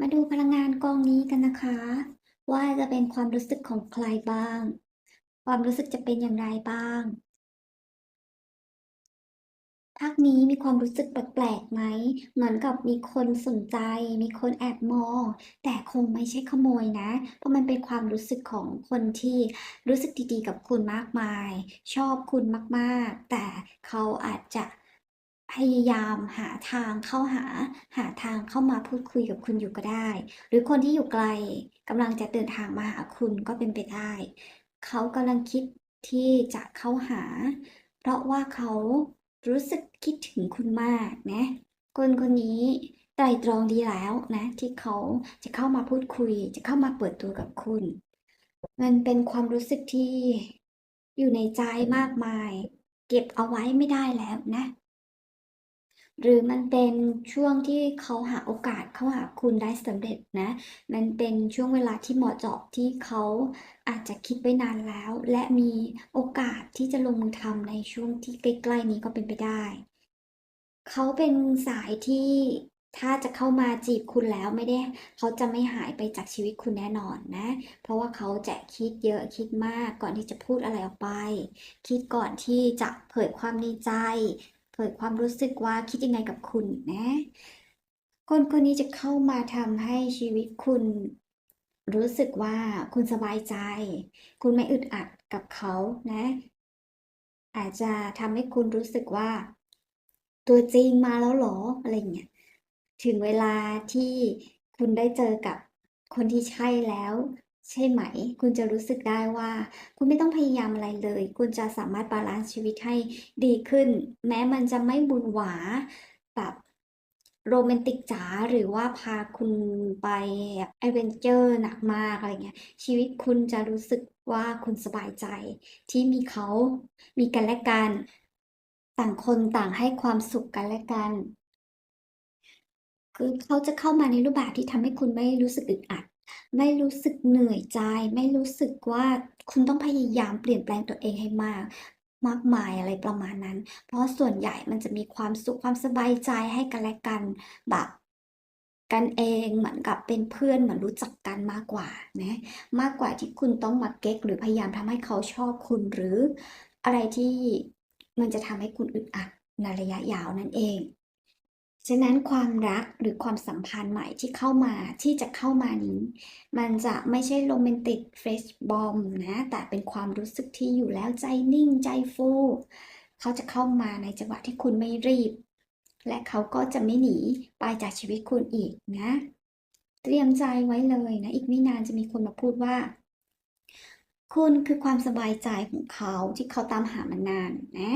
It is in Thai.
มาดูพลังงานกองนี้กันนะคะ ว่าจะเป็นความรู้สึกของใครบ้าง ความรู้สึกจะเป็นอย่างไรบ้างภาคนี้มีความรู้สึกแปลกๆไหม เหมือนกับมีคนสนใจ มีคนแอบมอง แต่คงไม่ใช่ขโมยนะ เพราะมันเป็นความรู้สึกของคนที่รู้สึกดีๆกับคุณมากมาย ชอบคุณมากๆ แต่เขาอาจจะ พยายามหาทางเข้าหา หาทางเข้ามาพูดคุยกับคุณอยู่ก็ได้ หรือคนที่อยู่ไกลกำลังจะเดินทางมาหาคุณก็เป็นไปได้ เขากำลังคิดที่จะเข้าหา เพราะว่าเขารู้สึกคิดถึงคุณมากนะ คนคนนี้ไตรตรองดีแล้วนะ ที่เขาจะเข้ามาพูดคุย จะเข้ามาเปิดตัวกับคุณ มันเป็นความรู้สึกที่อยู่ในใจมากมาย เก็บเอาไว้ไม่ได้แล้วนะ หรือมันเป็นช่วงที่เขาหาโอกาสเข้าหาคุณได้สำเร็จนะ มันเป็นช่วงเวลาที่เหมาะเจาะที่เขาอาจจะคิดไว้นานแล้ว และมีโอกาสที่จะลงมือทำในช่วงที่ใกล้ ๆ นี้ก็เป็นไปได้ เขาเป็นสายที่ถ้าจะเข้ามาจีบคุณแล้วไม่ได้เขาจะไม่หายไปจากชีวิตคุณแน่นอนนะ เพราะว่าเขาจะคิดเยอะคิดมากก่อนที่จะพูดอะไรออกไป คิดก่อนที่จะเผยความในใจ เผยความรู้สึกว่าคิดยังไงกับคุณนะ คนคนนี้จะเข้ามาทำให้ชีวิตคุณ รู้สึกว่าคุณสบายใจ คุณไม่อึดอัดกับเขานะ อาจจะทำให้คุณรู้สึกว่า ตัวจริงมาแล้วหรออะไรเงี้ยถึงเวลาที่คุณได้เจอกับคนที่ใช่แล้ว ใช่ไหม คุณจะรู้สึกได้ว่า คุณไม่ต้องพยายามอะไรเลย คุณจะสามารถบาลันซ์ชีวิตให้ดีขึ้น แม้มันจะไม่หวือหวาแบบโรแมนติกจ๋าหรือว่าพาคุณไปแอดเวนเจอร์หนักมากอะไรเงี้ยชีวิตคุณจะรู้สึกว่าคุณสบายใจ ที่มีเขามีกันและกัน ต่างคนต่างให้ความสุขกันและกัน คือเขาจะเข้ามาในรูปแบบที่ทำให้คุณไม่รู้สึกอึดอัด ไม่รู้สึกเหนื่อยใจ ไม่รู้สึกว่าคุณต้องพยายามเปลี่ยนแปลงตัวเองให้มาก มากมายอะไรประมาณนั้น เพราะส่วนใหญ่มันจะมีความสุขความสบายใจให้กันและกันแบบกันเองเหมือนกับเป็นเพื่อนเหมือนรู้จักกันมากกว่านะมากกว่าที่คุณต้องมาเก๊ก หรือพยายามทำให้เขาชอบคุณหรืออะไรที่มันจะทำให้คุณอึดอัดในระยะยาวนั่นเอง ฉะนั้นความรักหรือความสัมพันธ์ใหม่ที่เข้ามาที่จะเข้ามานี้ มันจะไม่ใช่โรแมนติกเฟรชบอมนะแต่เป็นความรู้สึกที่อยู่แล้วใจนิ่งใจฟูเขาจะเข้ามาในจังหวะที่คุณไม่รีบ และเขาก็จะไม่หนีไปจากชีวิตคุณอีกนะ เตรียมใจไว้เลยนะ อีกไม่นานจะมีคนมาพูดว่า คุณคือความสบายใจของเขาที่เขาตามหามานานนะ